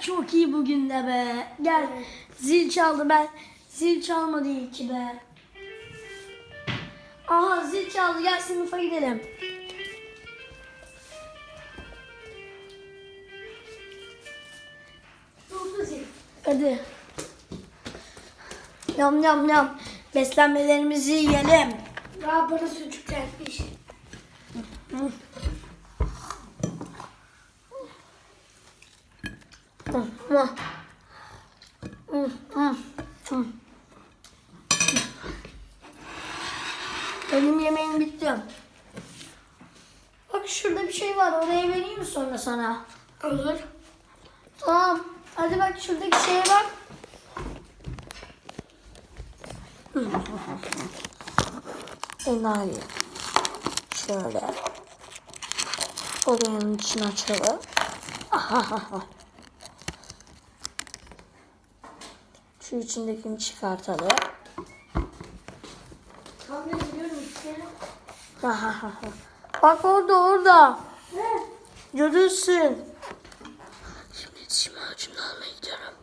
çok iyi bugün de be. Gel zil çaldı ben. Zil çalmadı iyi ki be. Aha zil çaldı gel sınıfa gidelim. Hadi. Yam yam yam. Beslenmelerimizi yiyelim. Ya bana sucuk Benim yemeğim bitti. Bak şurada bir şey var. Oraya vereyim mi sonra sana? Olur. Tamam. Hadi bak şuradaki şeye bak. Enayi. Şöyle. Oranın içini açalım. Ahahaha. Şu içindekini çıkartalım. İşte. Ahahaha. Bak orada orada. Ne? Görürsün. Şimdi dişim macunu almaya gidiyorum.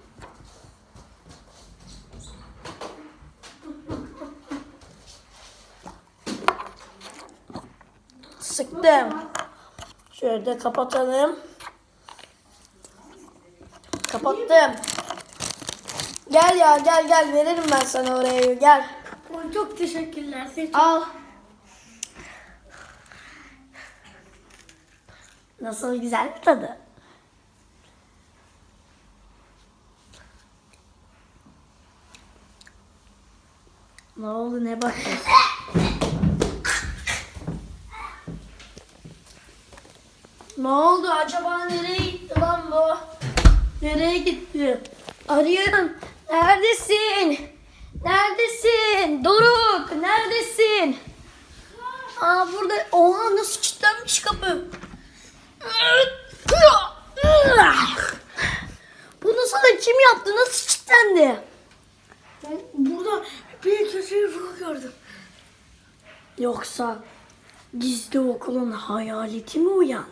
Sıktım. Şöyle de kapatalım. Kapattım. Gel ya gel gel veririm ben sana oraya gel. Oy, Çok teşekkürler. Seni çok- Al. Nasıl güzel mi tadı? Ne oldu ne bakıyorsun? Ne oldu acaba nereye gitti lan bu? Nereye gitti? Arıyorum. Neredesin? Neredesin? Doruk neredesin? Aa burada. Oha nasıl kilitlenmiş kapı? Bunu sana kim yaptı? Nasıl kilitlendi? Ben burada bir köşeyi ruh gördüm. Yoksa gizli okulun hayaleti mi uyandı?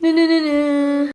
Ne ne ne ne?